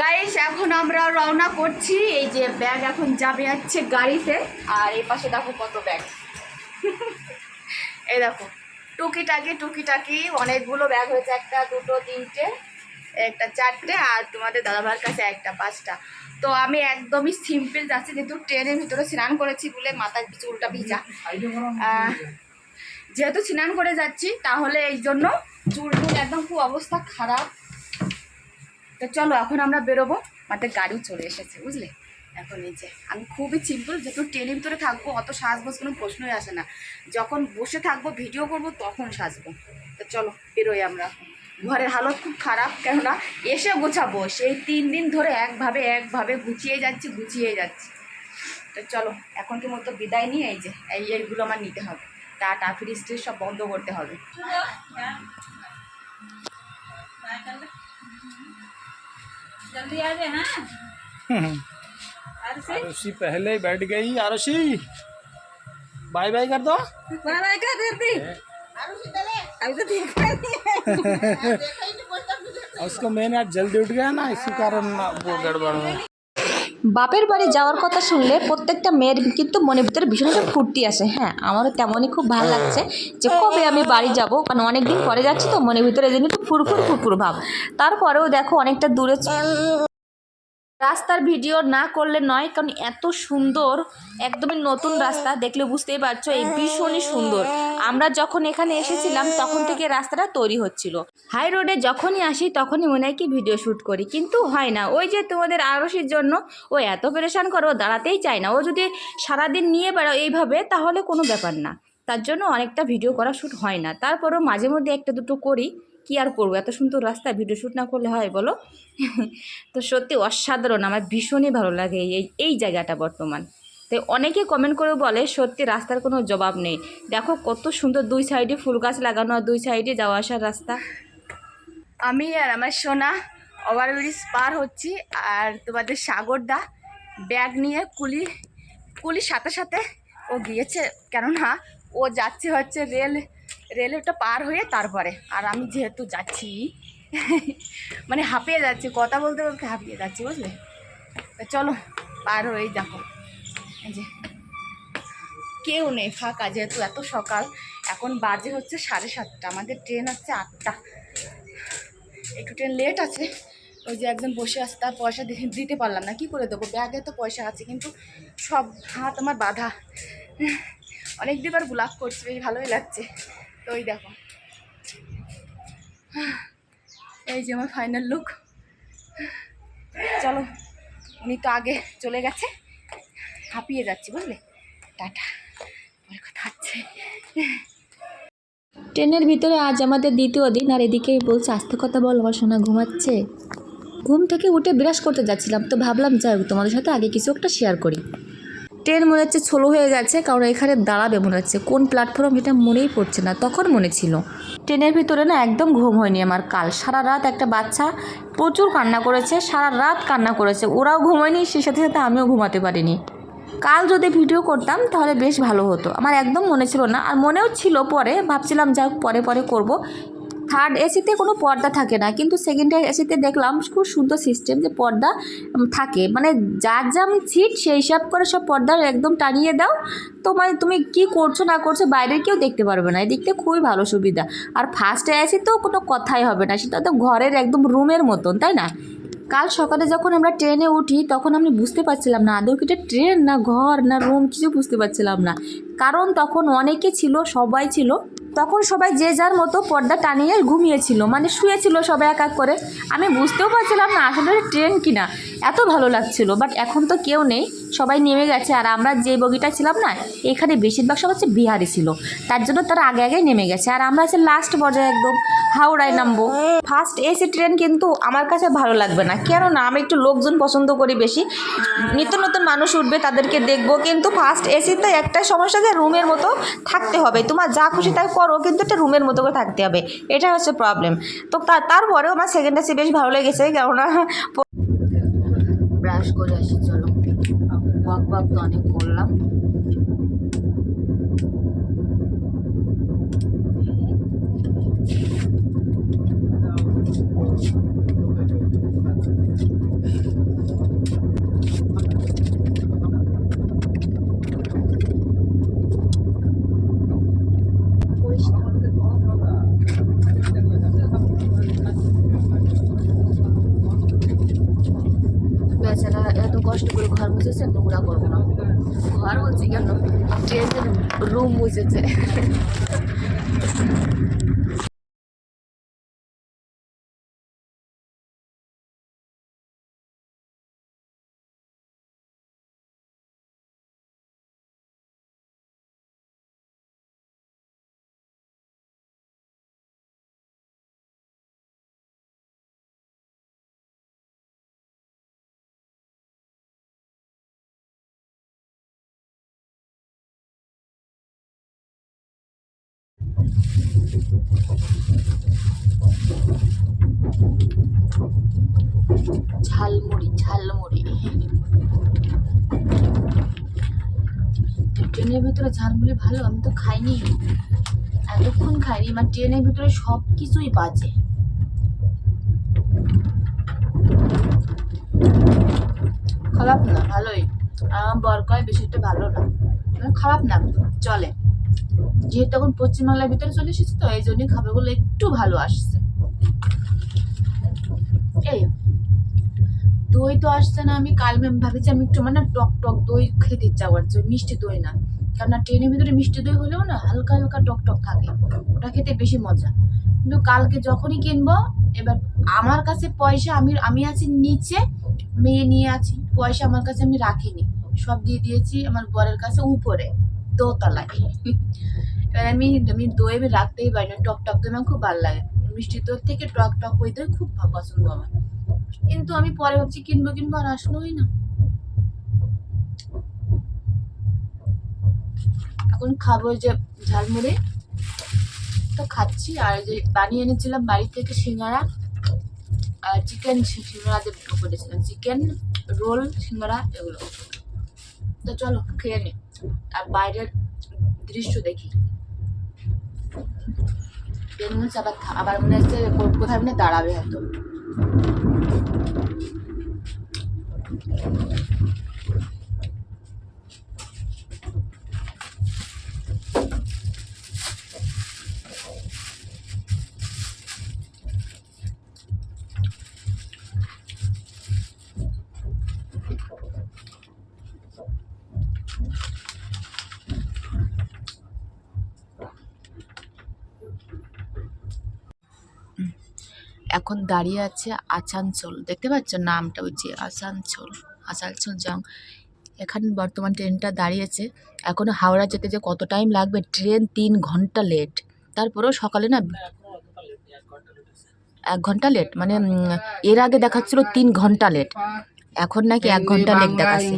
Guys এখন আমরা রওনা করছি। এই যে ব্যাগ এখন যাবে যাচ্ছে গাড়িতে। আর এই পাশে দেখো কত ব্যাগ এই দেখো, টুকিটাকি টুকিটাকি, অনেকগুলো ব্যাগ হয়েছে। একটা, দুটো, তিনটে, একটা চারটে, আর তোমাদের দাদাভাইয়ের কাছে একটা, পাঁচটা। তো আমি একদমই সিম্পল যাচ্ছি, যেহেতু ট্রেনের ভিতরে স্নান করেছি বলে মাথার চুলটা ভিজা। যেহেতু স্নান করে যাচ্ছি, তাহলে এই জন্য চুল টুল একদম খুব অবস্থা খারাপ। তো চলো, এখন আমরা বেরোবো। আমাদের গাড়িও চলে এসেছে, বুঝলে? এখন এই যে, আমি খুবই সিম্পল যেহেতু ট্রেনের ভিতরে থাকব, অত সাজবোজ কোনো প্রশ্নই আসে না। যখন বসে থাকব ভিডিও করব, তখন সাজবো। তো চলো, বেরোই আমরা ঘরের হালত খুব খারাপ, কেননা এসে গোছাবো। সেই তিন দিন ধরে একভাবে একভাবে গুছিয়ে যাচ্ছি গুছিয়ে যাচ্ছি। তো চলো এখন কি মতো বিদায় নিয়ে এই যে, এই এইগুলো আমার নিতে হবে। টাটা ফ্রিজ সব বন্ধ করতে হবে। जल्दी आ जाए हाँ? आरुषि पहले ही बैठ गई आरुषि बाय बाय कर दो। बाय बाय कर देती अभी तो देख रही है। और उसको मैंने आज जल्दी उठ गया ना इसी कारण वो गड़बड़ में বাপের বাড়ি যাওয়ার কথা শুনলে প্রত্যেকটা মেয়ের কিন্তু মনের ভিতরে ভীষণ একটা ফুর্তি আসে। হ্যাঁ আমারও তেমনই খুব ভালো লাগছে যে কবে আমি বাড়ি যাব, কারণ অনেকদিন পরে যাচ্ছি তো মনের ভিতরে যেন একটু ফুরফুর ফুরফুর ভাব। তারপরেও দেখো অনেকটা দূরে রাস্তার ভিডিও না করলে নয়, কারণ এত সুন্দর, একদমই নতুন রাস্তা, দেখলে বুঝতেই পারছ, এই ভীষণই সুন্দর। আমরা যখন এখানে এসেছিলাম, তখন থেকে রাস্তাটা তৈরি হচ্ছিল। হাই রোডে যখনই আসি, তখনই মনে হয় কি ভিডিও শ্যুট করি, কিন্তু হয় না। ওই যে তোমাদের আরসির জন্য, ও এত পরেশান করো দাঁড়াতেই চায় না। ও যদি সারাদিন নিয়ে বেড়াও এইভাবে, তাহলে কোনো ব্যাপার না। তার জন্য অনেকটা ভিডিও করা শ্যুট হয় না। তারপরও মাঝে মধ্যে একটা দুটো করি। কি আর করব? এত সুন্দর রাস্তা ভিডিও শ্যুট না করলে হয় বলো? তো সত্যি অসাধারণ, আমার ভীষণই ভালো লাগে এই এই জায়গাটা বর্তমান। তাই অনেকে কমেন্ট করে বলে, সত্যি রাস্তার কোনো জবাব নেই। দেখো কত সুন্দর দুই সাইডে ফুল গাছ লাগানো আর দুই সাইডে যাওয়া আসার রাস্তা। আমি আর আমার সোনা ওভারব্রিজ পার হচ্ছি আর তোমাদের সাগরদা ব্যাগ নিয়ে কুলি, কুলির সাথে সাথে ও গিয়েছে। কেননা ও যাচ্ছে হচ্ছে রেল রেলটা পার হয়ে তারপরে। আর আমি যেহেতু যাচ্ছি মানে হাঁপিয়ে যাচ্ছি, কথা বলতে বলতে হাঁপিয়ে যাচ্ছি, বুঝলে? চলো, পার হয়েই দেখো যে, কেউ নেই ফাঁকা, যেহেতু এত সকাল, এখন বাজে হচ্ছে সাড়ে সাতটা, আমাদের ট্রেন হচ্ছে আটটা। একটু ট্রেন লেট আছে, ওই যে একজন বসে আছে, তার পয়সা দিতে পারলাম না, কি করে দেবো? ব্যাগে তো পয়সা আছে, কিন্তু সব হাত আমার বাধা। অনেক দিবার ব্লাক করছে, বেশ ভালোই লাগছে। তো ওই দেখো। এই যে আমার ফাইনাল লুক চলো উনি তো আগে চলে গেছে। হাঁপিয়ে যাচ্ছি বুঝলে? টাটা। পরে কথা হচ্ছে। ট্রেনের ভিতরে আজ আমাদের দ্বিতীয় দিন আর এদিকে বলছে আস্তে কথা বল আমার সোনা ঘুমাচ্ছে। ঘুম থেকে উঠে ব্রাশ করতে যাচ্ছিলাম তো ভাবলাম যাই হোক তোমাদের সাথে আগে কিছু একটা শেয়ার করি। ট্রেন মনে হচ্ছে ছোলো হয়ে গেছে, কারণ এখানে দাঁড়াবে মনে হচ্ছে। কোন প্ল্যাটফর্ম এটা মনেই পড়ছে না, তখন মনে ছিল। ট্রেনের ভিতরে না একদম ঘুম হয়নি আমার কাল। সারা রাত একটা বাচ্চা প্রচুর কান্না করেছে, সারা রাত কান্না করেছে। ওরাও ঘুমায়নি সে সাথে সাথে আমিও ঘুমাতে পারিনি। কাল যদি ভিডিও করতাম, তাহলে বেশ ভালো হতো। আমার একদম মনে ছিল না, আর মনেও ছিল পরে। ভাবছিলাম হোক পরে পরে করব। থার্ড এসিতে কোনো পর্দা থাকে না, কিন্তু সেকেন্ড এসিতে দেখলাম খুব সুন্দর সিস্টেম যে পর্দা থাকে। মানে যার যেমন সিট সেই হিসাব করে সব পর্দা একদম টানিয়ে দাও। তো মানে তুমি কি করছ না করছ বাইরের কেউ দেখতে পারবে না, এদিক থেকে খুবই ভালো সুবিধা। আর ফার্স্ট এসি তো কোনো কথাই হবে না, সেটা তো ঘরের একদম রুমের মতন, তাই না? কাল সকালে যখন আমরা ট্রেনে উঠি, তখন আমি বুঝতে পারছিলাম না, আদৌ কি ট্রেন না ঘর না রুম কিছু বুঝতে পারছিলাম না। কারণ তখন অনেকে ছিল, সবাই ছিল, তখন সবাই যে যার মতো পর্দা টানিয়ে ঘুমিয়েছিল মানে শুয়েছিল সবাই এক এক করে। আমি বুঝতেও পারছিলাম না আসলে ট্রেন কিনা, এত ভালো লাগছিল বাট এখন তো কেউ নেই, সবাই নেমে গেছে, আর আমরা যে বগিটা ছিলাম না, এখানে বেশিরভাগ সব হচ্ছে বিহারি ছিল, তার জন্য তারা আগে আগে নেমে গেছে, আর আমরা হচ্ছে লাস্ট পর্যায়ে একদম হাওড়ায় নামবো। ফার্স্ট এসি ট্রেন কিন্তু আমার কাছে ভালো লাগবে না, কেননা আমি একটু লোকজন পছন্দ করি বেশি, নিত্য নতুন মানুষ উঠবে তাদেরকে দেখব, কিন্তু ফার্স্ট এসিতে একটা সমস্যা যে রুমের মতো থাকতে হবে। তোমার যা খুশি তাই করো, কিন্তু একটা রুমের মতো করে থাকতে হবে। এটাই হচ্ছে প্রবলেম তো তারপরেও আমার সেকেন্ড এসি বেশ ভালো লেগেছে, কেননা ব্রাশ করে আসি, চলো। ওয়াক ওয়াক তো অনেক করলাম। বেচারা এত কষ্ট করে ঘর মুছেছে নোংরা করব না। ঘর বলছি কেন? ট্রেনের রুম মুছেছে। ঝালমুড়ি ঝালমুড়ি। ট্রেনের ভিতরে ঝালমুড়ি ভালো, আমি তো খাইনি। এতক্ষণ খাইনি মানে ট্রেনের ভিতরে সব কিছুই বাজে। খারাপ না, ভালোই। আমার বর বেশি একটা ভালো না। মানে খারাপ না, চলে। যেহেতু এখন পশ্চিমবাংলার ভিতরে চলে এসেছে তো, এই জন্যই খাবারগুলো একটু ভালো আসছে। এই, দই তো আসছে না, আমি কাল ম্যাম ভাবেছি আমি একটু মানে টক টক দই খেতে ইচ্ছা করছে মিষ্টি দই না। কেননা ট্রেনের ভিতরে মিষ্টি দই হলেও না হালকা হালকা টক টক থাকে, ওটা খেতে বেশি মজা। কিন্তু কালকে যখনই কিনবো, এবার আমার কাছে পয়সা আমি আমি আছি নিচে, মেয়ে নিয়ে আছি, পয়সা আমার কাছে আমি রাখিনি। সব দিয়ে দিয়েছি আমার বরের কাছে উপরে। দোতলায় এবার আমি আমি দই আমি রাখতেই পারি না, টক টক দই আমার খুব ভালো লাগে। মিষ্টি দই থেকে টক টক ওই দই খুব পছন্দ আমার। কিন্তু আমি পরে ভাবছি কিনবো কিনবো আর আসলোই না। এখন খাব যে ঝালমুড়ি। তো খাচ্ছি, আর যে বানিয়ে এনেছিলাম বাড়ি থেকে সিঙ্গারা আর চিকেন সিঙ্গারা দিয়ে করেছিলাম চিকেন, রোল, সিঙ্গারা, এগুলো। তো চলো, খেয়ে নি। আর বাইরের দৃশ্য দেখি। আবার আবার মনে হচ্ছে কোথায় মনে দাঁড়াবে হয়তো। এখন দাঁড়িয়ে আছে আসানসোল দেখতে পাচ্ছ নামটা? ওই আসানসোল আসানসোল জং এখানে বর্তমান ট্রেনটা দাঁড়িয়েছে। এখনও হাওড়া যেতে যে কত টাইম লাগবে? ট্রেন তিন ঘণ্টা লেট তারপরেও সকালে না এক ঘণ্টা লেট মানে এর আগে দেখাচ্ছিল তিন ঘণ্টা লেট এখন নাকি এক ঘণ্টা লেট দেখাচ্ছে।